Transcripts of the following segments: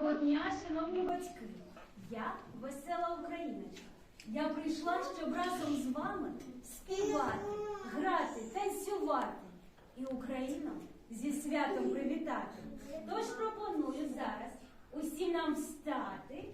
Доброго дня, шановні батьки! Я весела україночка. Я прийшла, щоб разом з вами співати, грати, танцювати і Україну зі святом привітати. Тож пропоную зараз усі нам встати.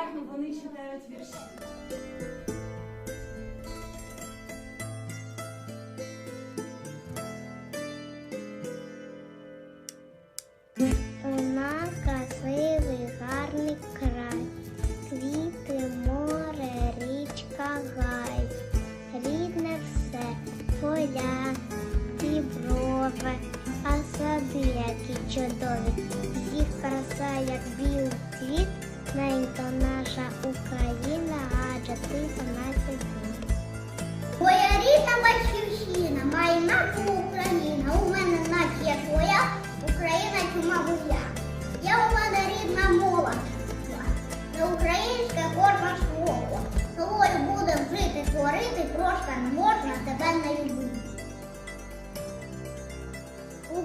Vandaag nog wel niet zo dus-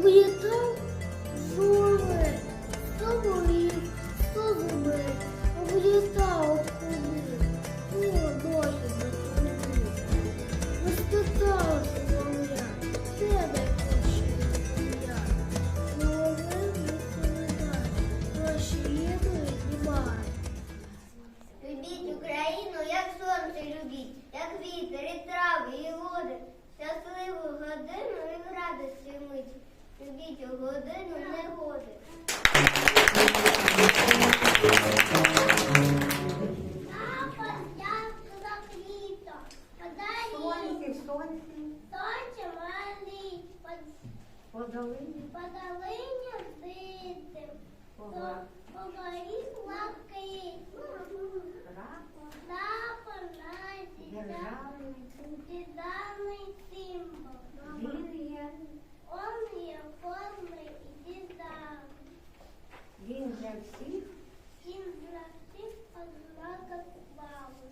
Uyudum. По долині по долині жити, по, пова- по горі лаки, прапор, та понад державний. дідавний символ. Він є, Он є форми і дідав. він для всіх. Він для всіх ознака слави.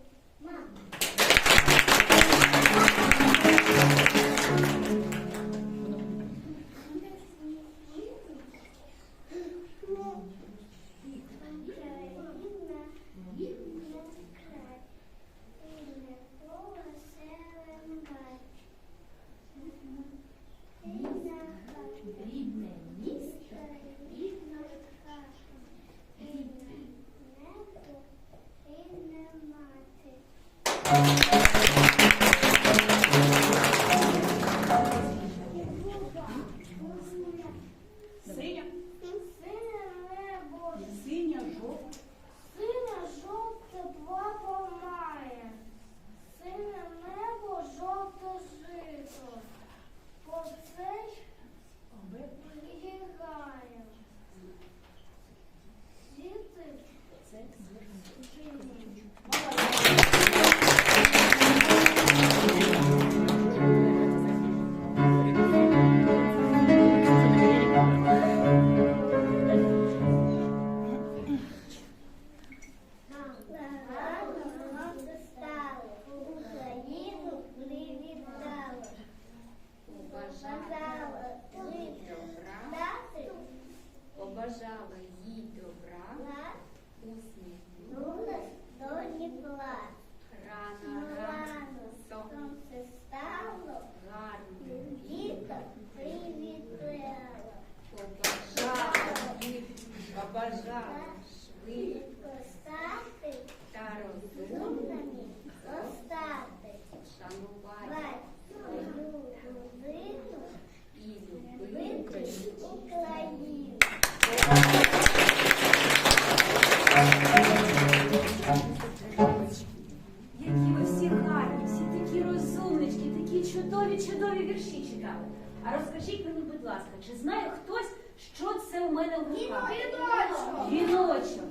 Чудові, чудові вірші читали. А розкажіть мені, будь ласка, чи знає хтось, що це у мене в руках? Віночок. Віночок.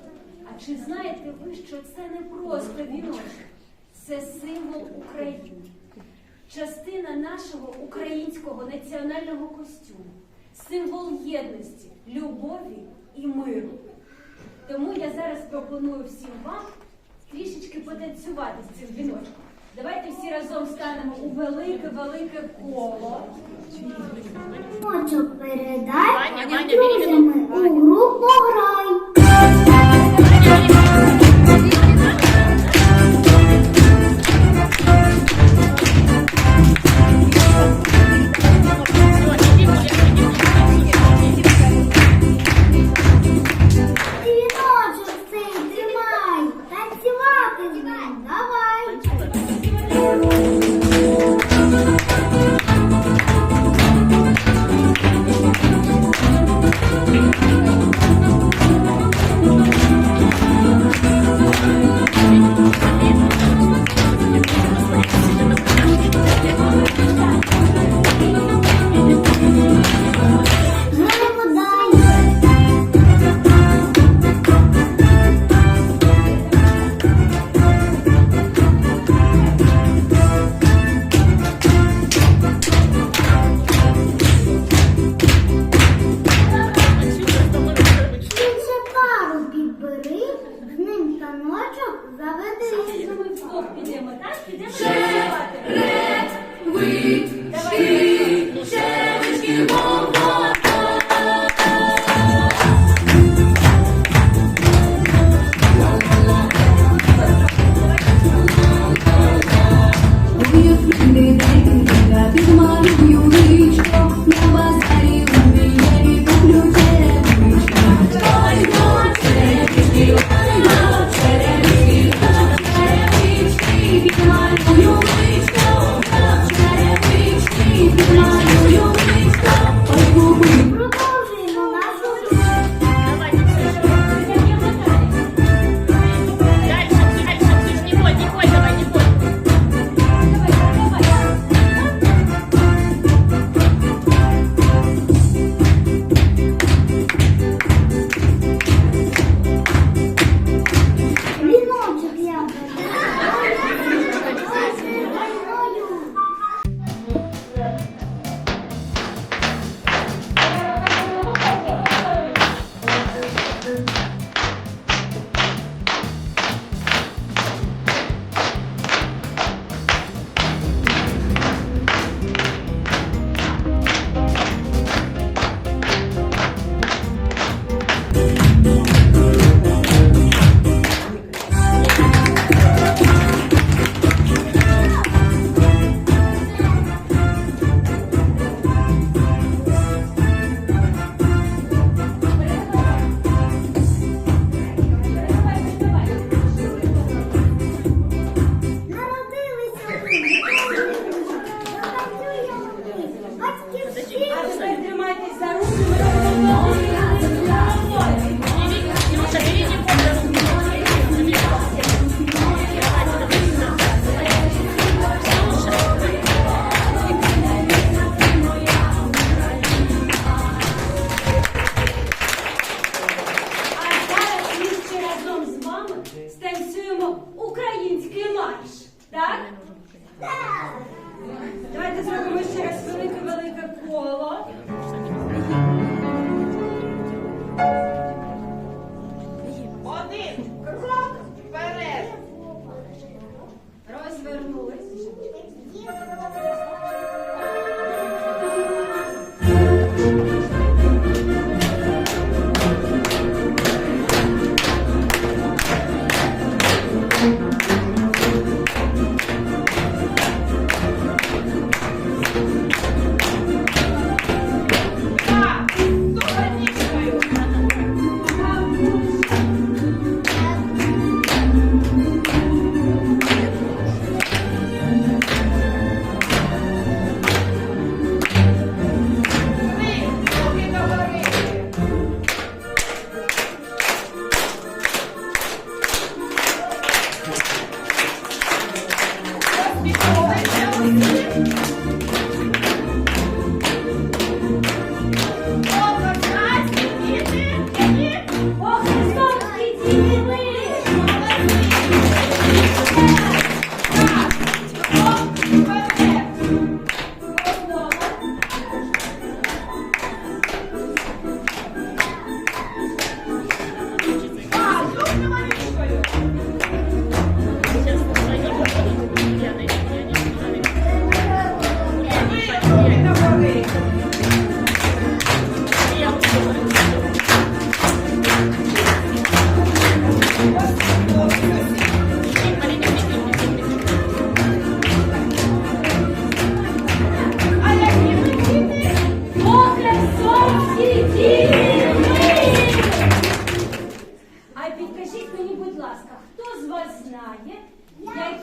А чи знаєте ви, що це не просто віночок? Це символ України. Частина нашого українського національного костюму, символ єдності, любові і миру. Тому я зараз пропоную всім вам трішечки потанцювати з цим віночком. Давайте всі разом станемо у велике-велике коло. Хочу передати друзями у групу грай. Вдвох підемо, так? Підемо танцювати. Давайте.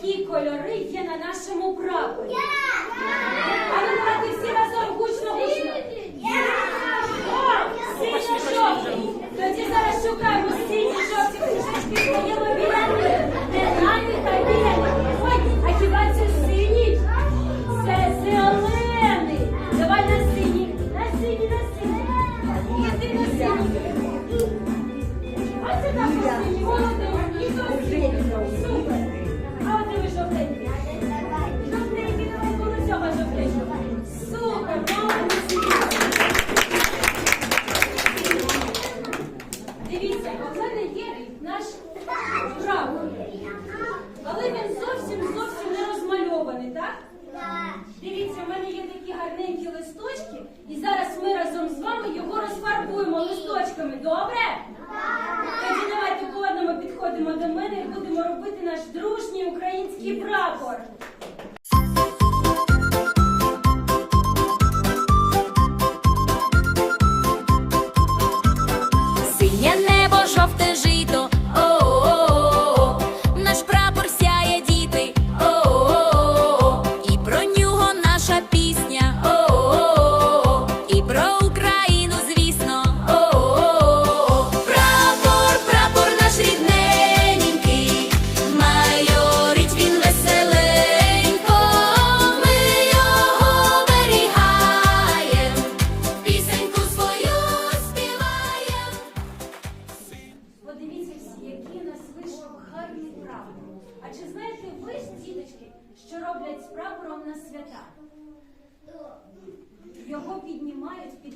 які кольори є на нашому прапорі? А ви давайте всі разом гучно гучно. Синьо-жовтий. Тоді зараз шукаємо.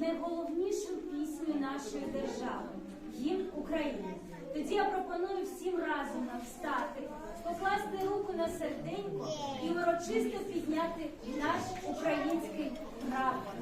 найголовнішу пісню нашої держави гімн України. Тоді я пропоную всім разом нам встати, покласти руку на серденько і урочисто підняти наш український прапор.